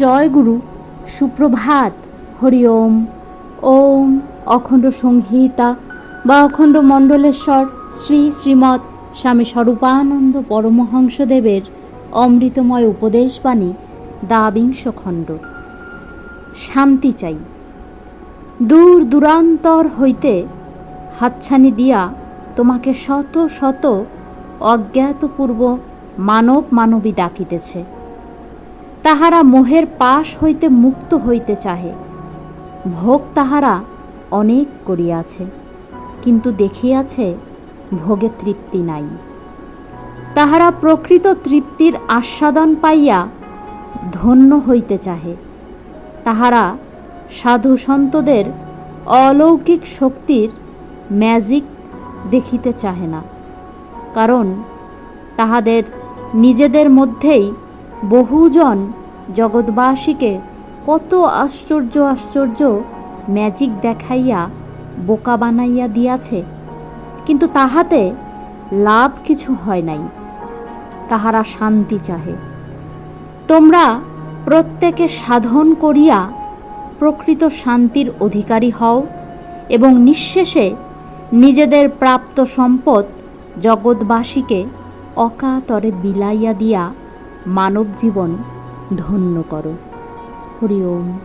জয় গুরু সুপ্রভাত, হরি ওম। ওম অখণ্ড সংহিতা বা অখণ্ড মণ্ডলেশ্বর শ্রী শ্রীমৎ স্বামী স্বরূপানন্দ পরমহংসদেবের অমৃতময় উপদেশবাণী দ্বাবিংশ খণ্ড। শান্তি চাই। দূর দূরান্তর হইতে হাতছানি দিয়া তোমাকে শত শত অজ্ঞাতপূর্ব মানব মানবী ডাকিতেছে। তাহারা মোহের পাশ হইতে মুক্ত হইতে চাহে। ভোগ তাহারা অনেক করিয়াছে, কিন্তু দেখিয়াছে ভোগে তৃপ্তি নাই। তাহারা প্রকৃত তৃপ্তির আস্বাদন পাইয়া ধন্য হইতে চাহে। তাহারা সাধু সন্তদের অলৌকিক শক্তির ম্যাজিক দেখিতে চাহে না, কারণ তাহাদের নিজেদের মধ্যেই বহুজন জগৎবাসীকে কত আশ্চর্য আশ্চর্য ম্যাজিক দেখাইয়া বোকা বানাইয়া দিয়াছে। কিন্তু তাহাতে লাভ কিছু হয় নাই। তাহারা শান্তি চাহে। তোমরা প্রত্যেকে সাধন করিয়া প্রকৃত শান্তির অধিকারী হও এবং নিঃশেষে নিজেদের প্রাপ্ত সম্পদ জগৎবাসীকে অকাতরে বিলাইয়া দিয়া মানব জীবন ধন্য করো। হরি ওম।